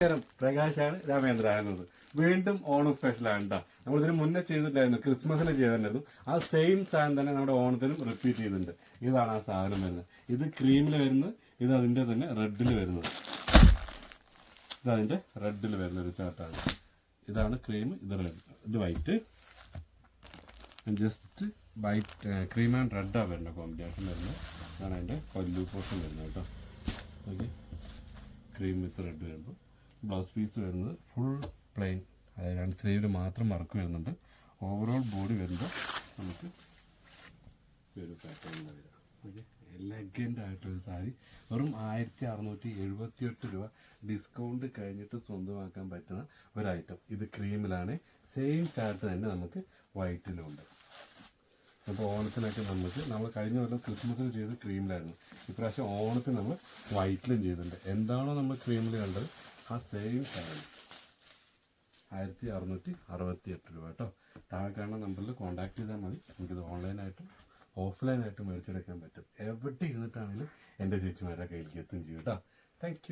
നമസ്കാരം. പ്രകാശാണ് രാമേന്ദ്ര ആകുന്നത് വീണ്ടും ഓണം സ്പെഷ്യലാണ് കേട്ടോ നമ്മളിതിന് മുന്നേ ചെയ്തിട്ടുണ്ടായിരുന്നു. ക്രിസ്മസിന് ചെയ്തിട്ടുണ്ടായിരുന്നു. ആ സെയിം സാധനം തന്നെ നമ്മുടെ ഓണത്തിനും റിപ്പീറ്റ് ചെയ്തിട്ടുണ്ട്. ഇതാണ് ആ സാധനം വരുന്നത്. ഇത് ക്രീമിൽ വരുന്നത്. ഇത് അതിന്റെ തന്നെ റെഡിൽ വരുന്നത്. ഇത് അതിന്റെ റെഡിൽ വരുന്ന ഒരു ചാർട്ടാണ് ഇതാണ് ക്രീം ഇത് റെഡ് ഇത് white just white cream and റെഡാണ് വരുന്നത് കോമ്പിനേഷൻ വരുന്നത്. ഇതാണ് അതിന്റെ പല്ലു പോർഷൻ വരുന്നത് കേട്ടോ ഓക്കെ ക്രീം വിത്ത് റെഡ് വരുമ്പോൾ ബ്ലൗസ് പീസ് വരുന്നത് ഫുൾ പ്ലെയിൻ അതായത് രണ്ട് സ്ലീവിൽ മാത്രം വർക്ക് വരുന്നുണ്ട്. ഓവറോൾ ബോഡി വരുമ്പോൾ നമുക്ക് ഒരു ഓക്കെ എലഗന്റ് ആയിട്ടൊരു സാരി. വെറും ആയിരത്തി അറുന്നൂറ്റി എഴുപത്തി എട്ട് രൂപ. ഡിസ്കൗണ്ട് കഴിഞ്ഞിട്ട് സ്വന്തമാക്കാൻ പറ്റുന്ന ഒരു ഐറ്റം ഇത് ക്രീമിലാണ് സെയിം ചാർട്ട് തന്നെ നമുക്ക് വൈറ്റിലും ഉണ്ട് അപ്പോൾ ഓണത്തിനൊക്കെ നമുക്ക് നമ്മൾ കഴിഞ്ഞ കൊല്ലം ക്രിസ്മസിൽ ചെയ്ത് ക്രീമിലായിരുന്നു ഇപ്രാവശ്യം ഓണത്തിന് നമ്മൾ വൈറ്റിലും ചെയ്തിട്ടുണ്ട്. എന്താണോ നമ്മൾ ക്രീമിൽ കണ്ടത്? ആ സെയിം സാധനം ആയിരത്തി അറുന്നൂറ്റി അറുപത്തി എട്ട് രൂപ കേട്ടോ താഴെ കാണുന്ന നമ്പറിൽ കോൺടാക്ട് ചെയ്താൽ മതി. നമുക്കിത് ഓൺലൈനായിട്ടും ഓഫ്ലൈനായിട്ടും മേടിച്ചെടുക്കാൻ പറ്റും. എവിടെ ഇരുന്നിട്ടാണെങ്കിലും എന്റെ ചേച്ചിമാരുടെ കയ്യിലേക്ക് എത്തും ചെയ്യും കേട്ടോ താങ്ക്